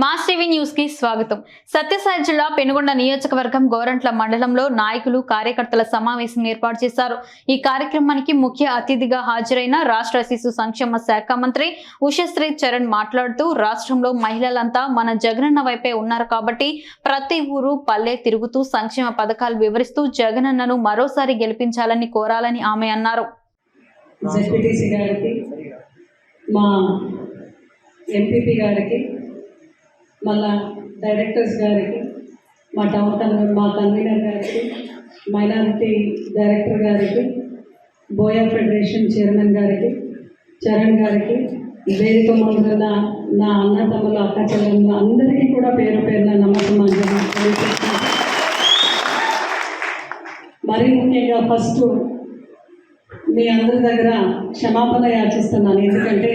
Mass TV న్యూస్కి స్వాగతం. సత్యసాయి జిల్లా పెనుగొండ నియోజకవర్గం గోరంట్ల మండలంలో నాయకులు కార్యకర్తల సమావేశం ఏర్పాటు చేశారు. ఈ కార్యక్రమానికి ముఖ్య అతిథిగా హాజరైన రాష్ట్ర శిశు సంక్షేమ శాఖ మంత్రి ఉషశ్రీ చరణ్ మాట్లాడుతూ రాష్ట్రంలో మహిళలంతా మన జగనన్న వైపే ఉన్నారు కాబట్టి ప్రతి ఊరు పల్లె తిరుగుతూ సంక్షేమ పథకాలు వివరిస్తూ జగనన్నను మరోసారి గెలిపించాలని కోరాలని ఆమె అన్నారు. మా ఎంపీపీ గారికి మళ్ళా డైరెక్టర్స్ గారికి మా టౌన్ కన్వీనర్ మా కన్వీనర్ గారికి మైనారిటీ డైరెక్టర్ గారికి బోయా ఫెడరేషన్ చైర్మన్ గారికి చరణ్ గారికి వేదిక ముందున్న నా అన్న తమ్ములు అక్క చెల్లెళ్ళు అందరికీ కూడా పేరు పేరున నమ్మకం తెలియజేస్తున్నాను మరీ ముఖ్యంగా ఫస్ట్ మీ అందరి దగ్గర క్షమాపణ యాచిస్తున్నాను. ఎందుకంటే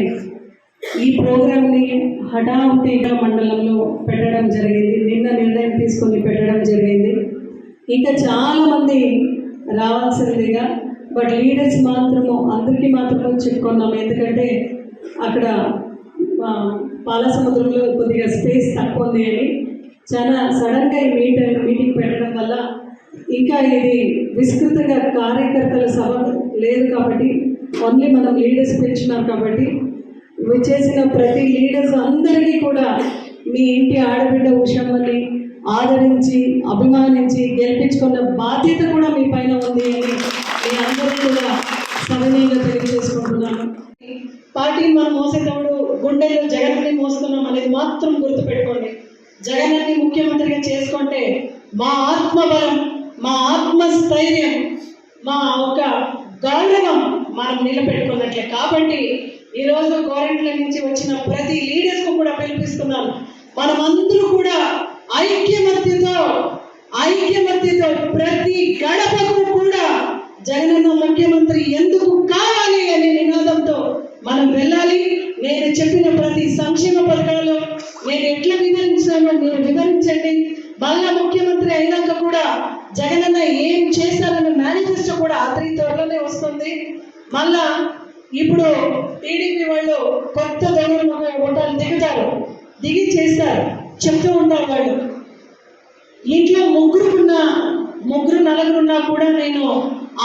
ఈ ప్రోగ్రామ్ని హఠాత్తుగా మండలంలో పెట్టడం జరిగింది. నిన్న నిర్ణయం తీసుకొని పెట్టడం జరిగింది. ఇంకా చాలామంది రావాల్సిందిగా బట్ లీడర్స్ మాత్రము అందరికీ మాత్రము చెప్పుకున్నాము ఎందుకంటే అక్కడ పాలసముద్రంలో కొద్దిగా స్పేస్ తక్కువ ఉంది అని. చాలా సడన్గా ఈ మీటింగ్ మీటింగ్ పెట్టడం వల్ల ఇంకా ఇది విస్తృతంగా కార్యకర్తల సభ లేదు కాబట్టి ఓన్లీ మనం లీడర్స్ పిలిచినాం కాబట్టి చేసిన ప్రతి లీడర్స్ అందరికీ కూడా మీ ఇంటి ఆడబిడ్డ ఉషమ్మని ఆదరించి అభిమానించి గెలిపించుకున్న బాధ్యత కూడా మీ పైన ఉంది అని మీ అందరూ కూడా సవినీయంగా తెలియజేసుకుంటున్నాను. పార్టీని మనం మోసేటప్పుడు గుండెల్లో జగన్ని మోస్తున్నాం అనేది మాత్రం గుర్తుపెట్టుకోండి. జగన్ని ముఖ్యమంత్రిగా చేసుకుంటే మా ఆత్మబలం మా ఆత్మస్థైర్యం మా ఒక గౌరవం మనం నిలబెట్టుకున్నట్లే. కాబట్టి ఈరోజు గవర్నమెంట్ల నుంచి వచ్చిన ప్రతి లీడర్స్కు కూడా పిలిపిస్తున్నాను మనమందరూ కూడా ఐక్యమత్యతో ఐక్యమత్యతో ప్రతి గడపకు కూడా జగనన్న ముఖ్యమంత్రి ఎందుకు కావాలి అనే నినాదంతో మనం వెళ్ళాలి. నేను చెప్పిన ప్రతి సంక్షేమ పథకాలు నేను ఎట్లా వివరించానో మీరు వివరించండి మళ్ళా ముఖ్యమంత్రి అయినాక కూడా జగనన్న ఏం చేశారన్న మేనిఫెస్టో కూడా అతని త్వరలోనే వస్తుంది మళ్ళా ఇప్పుడు టీడీపీ వాళ్ళు కొత్త దొంగలు ఓటాలు దిగుతారు. దిగి చేస్తారు. చెప్తూ ఉంటారు వాళ్ళు. ఇంట్లో ముగ్గురు ఉన్న ముగ్గురు నలుగురు ఉన్నా కూడా నేను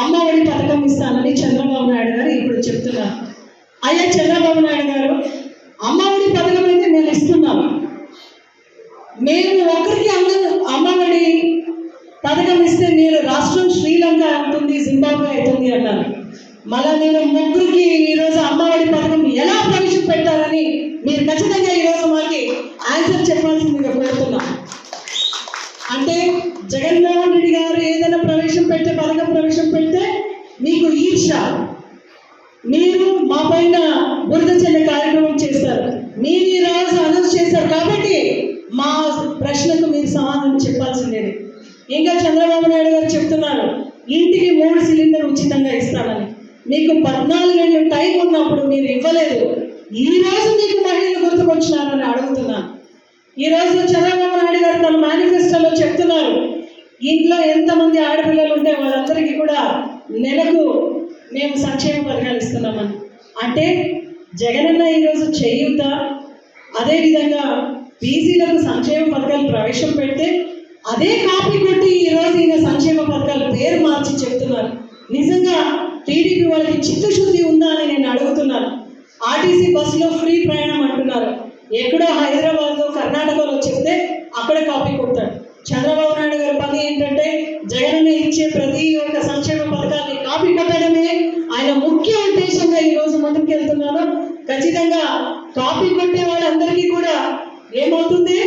అమ్మఒడి పథకం ఇస్తానని చంద్రబాబు నాయుడు గారు ఇప్పుడు చెప్తున్నారు అయ్యా చంద్రబాబు నాయుడు గారు అమ్మఒడి పథకం అయితే నేను ఇస్తున్నాను మేము ఒకరికి అమ్మ అమ్మఒడి పథకం ఇస్తే మీరు రాష్ట్రం శ్రీలంక అవుతుంది జింబాబ్వే అవుతుంది అన్నారు మళ్ళా నేను ముగ్గురికి ఈరోజు అమ్మఒడి పథకం ఎలా ప్రవేశపెట్టారని మీరు ఖచ్చితంగా ఈరోజు మాకి ఆన్సర్ చెప్పాల్సిందిగా కోరుతున్నా. అంటే జగన్మోహన్ రెడ్డి గారు ఏదైనా ప్రవేశం పెడితే పథకం ప్రవేశం పెడితే మీకు ఈర్ష మీరు మా పైన బురద చెల్లె కార్యక్రమం చేస్తారు. మీరు ఈ రోజు అనౌన్స్ చేశారు కాబట్టి మా ప్రశ్నకు మీరు సమాధానం చెప్పాల్సిందే ఇంకా చంద్రబాబు నాయుడు గారు చెప్తున్నారు ఇంటికి మూడు సిలిండర్ ఉచితంగా ఇస్తానని మీకు పద్నాలుగేళ్ళు టైం ఉన్నప్పుడు మీరు ఇవ్వలేదు. ఈ రోజు మీకు మహిళలు గుర్తుకొచ్చినారని అడుగుతున్నాను. ఈ రోజు చంద్రబాబు నాయుడు గారు తన మేనిఫెస్టోలో చెప్తున్నారు. ఇంట్లో ఎంతమంది ఆడపిల్లలు ఉంటే వాళ్ళందరికీ కూడా నెలకు మేము సంక్షేమ పథకాలు ఇస్తున్నామని అంటే జగనన్న ఈరోజు చేయుత అదేవిధంగా బీసీలకు సంక్షేమ పథకాలు ప్రవేశం పెడితే అదే కాపీ కొట్టి ఈరోజు ఈయన సంక్షేమ పథకాలు పేరు మార్చి చెప్తున్నారు. నిజంగా టీడీపీ వాళ్ళకి చిత్తశుద్ధి ఉందా అని నేను అడుగుతున్నాను. ఆర్టీసీ బస్సులో ఫ్రీ ప్రయాణం అంటున్నారు. ఎక్కడో హైదరాబాద్లో కర్ణాటకలో చెప్తే అక్కడ కాపీ కొడతాడు. చంద్రబాబు నాయుడు గారి పని ఏంటంటే జగన్ ఇచ్చే ప్రతి ఒక్క సంక్షేమ పథకాన్ని కాపీ కొట్టడమే. ఆయన ముఖ్య ఉద్దేశంగా ఈ రోజు ముందుకు వెళ్తున్నాను. ఖచ్చితంగా కాపీ కొట్టే వాళ్ళందరికీ కూడా ఏమవుతుంది?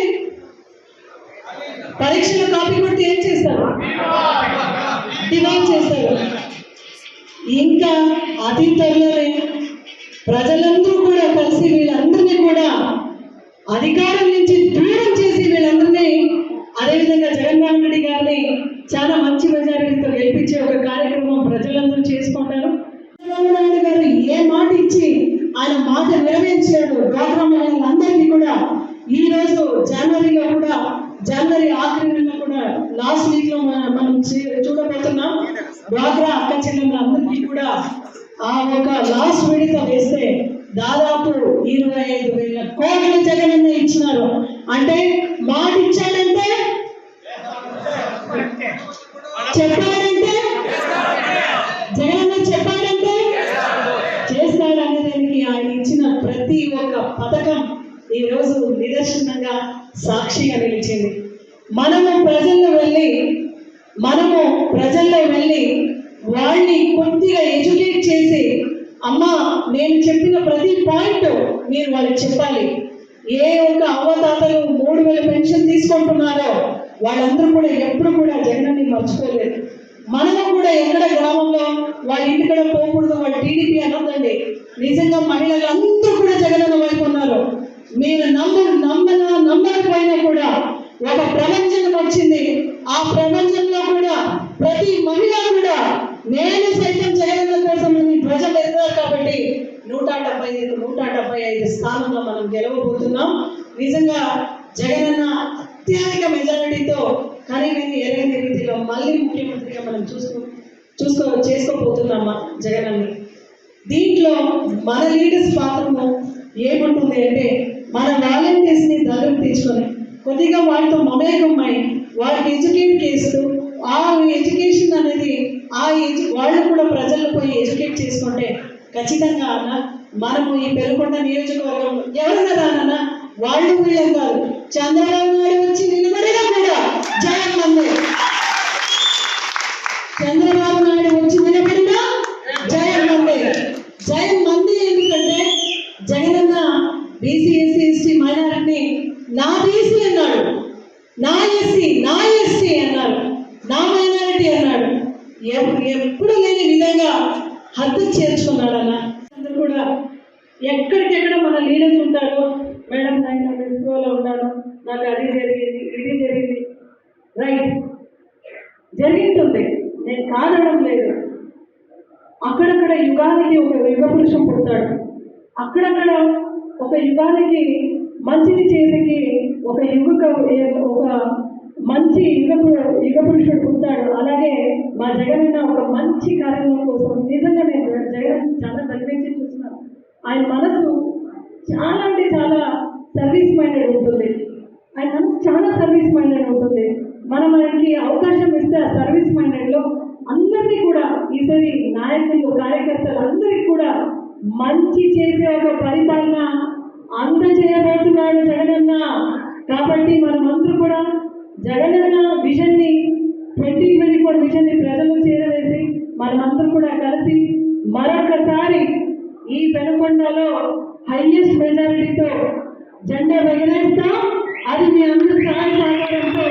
పరీక్షలో కాపీ కొట్టి ఏం చేస్తారు? డిమాండ్ చేస్తారు. ఇంకా అతి త్వరలోనే ప్రజలందరూ కూడా కలిసి వీళ్ళందరినీ కూడా అధికారం నుంచి దూరం చేసి వీళ్ళందరినీ అదేవిధంగా జగన్మోహన్ రెడ్డి గారిని చాలా మంచి మెజారిటీతో గెలిపించే ఒక కార్యక్రమం ప్రజలందరూ చేసుకుంటారు. చంద్రబాబు నాయుడు గారు ఏ మాట ఇచ్చి ఆయన మాట నెరవేర్చాడు డ్వాక్రా మహిళలందరికీ కూడా ఈ రోజు జనవరిలో కూడా జనవరి ఆఖరి నెలలో కూడా లాస్ట్ వీక్లో మనం చూడబోతున్నాం. డ్వాక్రా అక్క చెల్లెళ్ళందరికీ కూడా ఆ ఒక లాస్ట్ విడత వేస్తే దాదాపు ఇరవై ఐదు వేల కోట్ల జగన్ ఇచ్చినారు. అంటే మాట ఇచ్చాడంటే? చెప్పాడంటే? జగనన్న చెప్పాడంటే? చేస్తాడనే దానికి ఆయన ఇచ్చిన ప్రతి ఒక్క పథకం ఈ రోజు నిదర్శనంగా సాక్షిగా నిలిచింది. మనము ప్రజలు వెళ్ళి మనము ప్రజల్లో వెళ్ళి వాళ్ళని కొద్దిగా ఎడ్యుకేట్ చేసి అమ్మా నేను చెప్పిన ప్రతి పాయింట్ మీరు వాళ్ళకి చెప్పాలి. ఏ ఒక్క అవ్వతాతలు మూడు వేల పెన్షన్ తీసుకుంటున్నారో వాళ్ళందరూ కూడా ఎప్పుడు కూడా జగనని మర్చిపోలేదు మనము కూడా ఎక్కడ గ్రామంలో వాళ్ళ ఇంటికడ పోకూడదు వాళ్ళ టీడీపీ అనొద్దండి. నిజంగా మహిళలు అందరూ కూడా జగనన్న వైపు ఉన్నారు. మీరు నమ్మ నమ్మన నమ్మకపోయినా కూడా ఒక ప్రపంచం వచ్చింది. ఆ ప్రపంచంలో కూడా ప్రతి మహిళ కూడా నేను సైతం జగన్ కోసం అని ప్రజలు ఎదురు కాబట్టి నూట డెబ్బై ఐదు నూట డెబ్బై ఐదు స్థానంలో మనం గెలవబోతున్నాం. నిజంగా జగనన్న అత్యధిక మెజారిటీతో కనీవిని ఎరగని రీతిలో మళ్ళీ ముఖ్యమంత్రిగా మనం చూసుకో చూసుకో చేసుకోబోతున్నామా జగనన్ని దీంట్లో మన లీడర్స్ పాత్రను ఏముంటుంది అంటే మన వాలంటీర్స్ని దగ్గర తీసుకొని కొద్దిగా వాళ్ళతో మమేకమై వాళ్ళకి ఎడ్యుకేట్ చేస్తూ ఆ ఎడ్యుకేషన్ అనేది ఆ ఎడ్యు వాళ్ళు కూడా ప్రజల్లో పోయి ఎడ్యుకేట్ చేసుకుంటే ఖచ్చితంగా అన్న మనము ఈ పెరుకొండ నియోజకవర్గం ఎవరన్నా రానన్నా వాళ్ళు వీళ్ళం కాదు. చంద్రబాబు నాయుడు వచ్చి నిలబడినా కూడా జగన్ మంది చంద్రబాబు నాయుడు వచ్చి నిలబడినా జగన్ మంది జగన్ మంది ఎందుకంటే జగనన్న బీసీ ఎస్సీ ఎస్టీ మైనారిటీ నా బీసీ అన్నాడు. నా ఎస్సీ నా ఎస్టీ అన్నారు నా మైనారిటీ అన్నాడు ఎప్- ఎప్పుడు లేని విధంగా హద్దు చేర్చుకున్నాడు అన్న అందరూ కూడా ఎక్కడికెక్కడ మన లీడర్స్ ఉంటారు మేడం నేను ఫెస్టివల్లో ఉన్నాను నాకు అది జరిగింది ఇది జరిగింది రైట్ జరుగుతుంది నేను కాదడం లేదు అక్కడక్కడ యుగానికి ఒక యుగ పురుషం పుడతాడు. అక్కడక్కడ ఒక యుగానికి మంచిది చేసేకి ఒక యుగ ఒక మంచి యుగ యుగ పురుషుడు పుడతాడు. అలాగే మా జగన్ ఒక మంచి కార్యక్రమం కోసం నిజంగా నేను జగన్ చాలా దగ్గర చూసినా చూస్తున్నాను. ఆయన మనసు చాలా అంటే చాలా సర్వీస్ మైండెడ్ ఉంటుంది. ఆయన మనసు చాలా సర్వీస్ మైండెడ్ ఉంటుంది. మనం ఆయనకి అవకాశం ఇస్తే ఆ సర్వీస్ మైండెడ్లో కూడా నాయకులు కార్యకర్తలు అందరికీ కూడా మంచి చేసే ఒక పరిపాలన అందజేయబోతున్నాడు జగనన్న. కాబట్టి మనం కూడా జగనన్న విజన్ని ట్వంటీ ట్వంటీ ఫోర్ విజన్ని ప్రజలు చేరవేసి మనమందరం కూడా కలిసి మరొకసారి ఈ పెనుకొండలో హైయెస్ట్ మెజారిటీతో జెండా ఎగరేస్తాం అది మీ అందరి సహాయ సహకారంతో